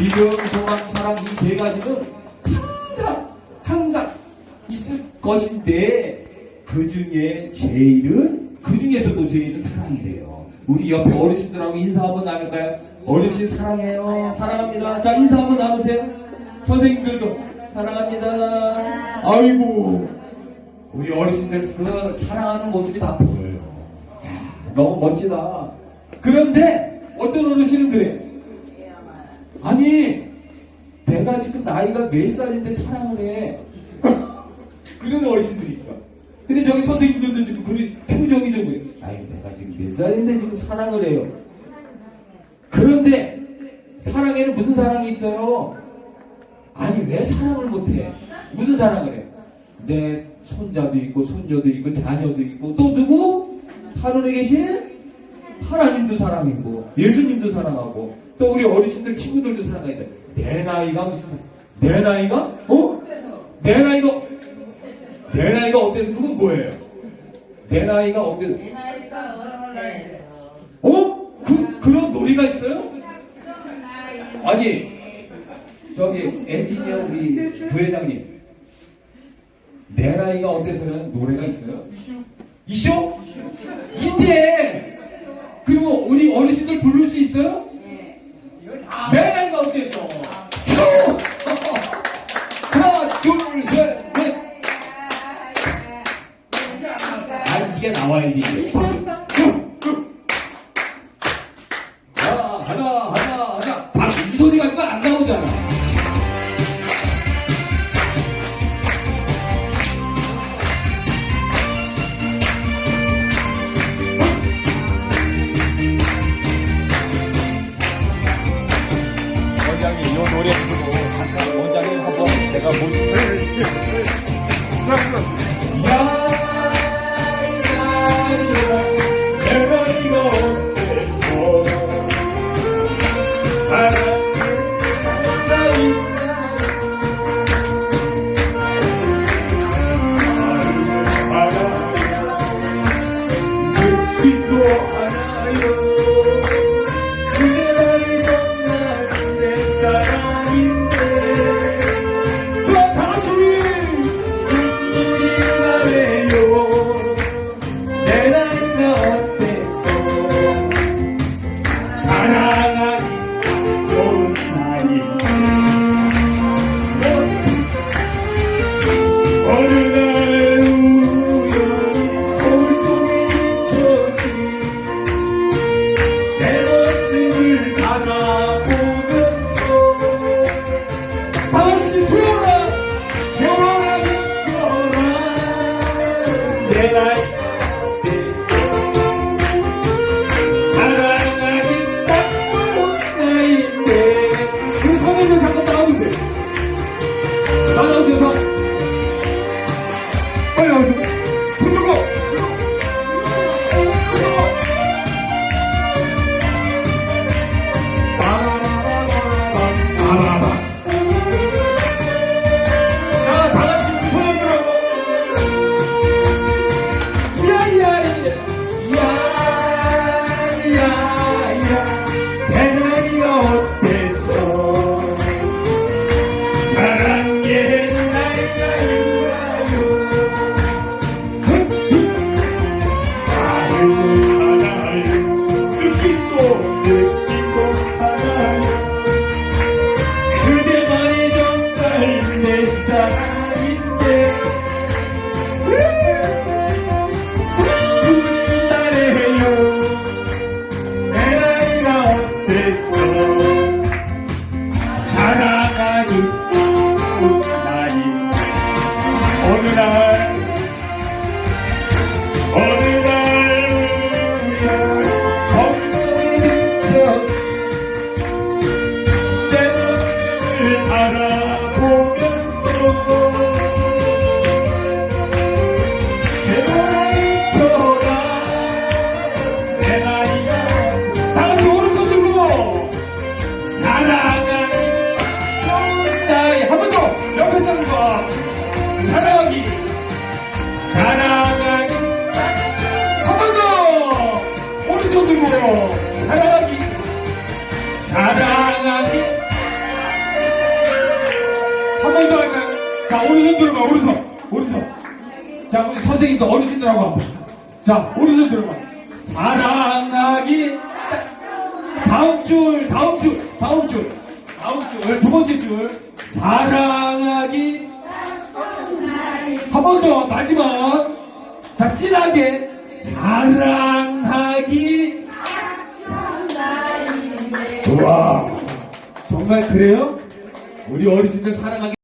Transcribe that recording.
믿음, 소망, 사랑 이 세 가지는 항상 항상 있을 것인데 그 중에 제일은 그 중에서도 제일은 사랑이래요. 우리 옆에 어르신들하고 인사 한번 나눌까요? 어르신 사랑해요. 사랑합니다. 자 인사 한번 나누세요. 선생님들도 사랑합니다. 아이고 우리 어르신들 그 사랑하는 모습이 다 보여요. 야, 너무 멋지다. 그런데 어떤 어르신은 그래. 아니 내가 지금 나이가 몇 살인데 사랑을 해. 그런 어르신들이 있어. 근데 저기 선생님들도 지금 그런 표정이 좀 그래. 아니 내가 지금 몇 살인데 지금 사랑을 해요. 그런데 사랑에는 무슨 사랑이 있어요? 아니 왜 사랑을 못해? 무슨 사랑을 해? 내 손자도 있고 손녀도 있고 자녀도 있고 또 누구? 하늘에 계신 하나님도 사랑이고 예수님도 사랑하고 또 우리 어르신들 친구들도 사랑하니까 내 나이가 무슨 사- 내 나이가 어? 내 나이가 내 나이가 어때서 그건 뭐예요? 내 나이가 어때서 내 나이가 어른에서 어? 그 그런 놀이가 있어요? 아니 저기 엔지니어 우리 부회장님 내 나이가 어때서는 노래가 있어요? 이쇼? 이때 그리고 우리 어르신들 부를 수 있어요? 내 나이가 어때서? 큐! 하나 둘 셋 넷 아 이게 나와야지 이게. 박수. 하나 하나 하나 하나 이 소리가 이거 안 나오잖아. 제 내나 어느 날 어느 날 우리가 거울에 비쳐 내 모습을 바라 들어봐, 오른손. 오른손. 자, 우리 선생님도 어르신들하고 한번. 자, 오른손 들어봐. 사랑하기. 다음 줄, 다음 줄, 다음 줄. 다음 줄, 두 번째 줄. 사랑하기. 한 번 더, 마지막. 자, 진하게. 사랑하기. 우와. 정말 그래요? 우리 어르신들 사랑하기.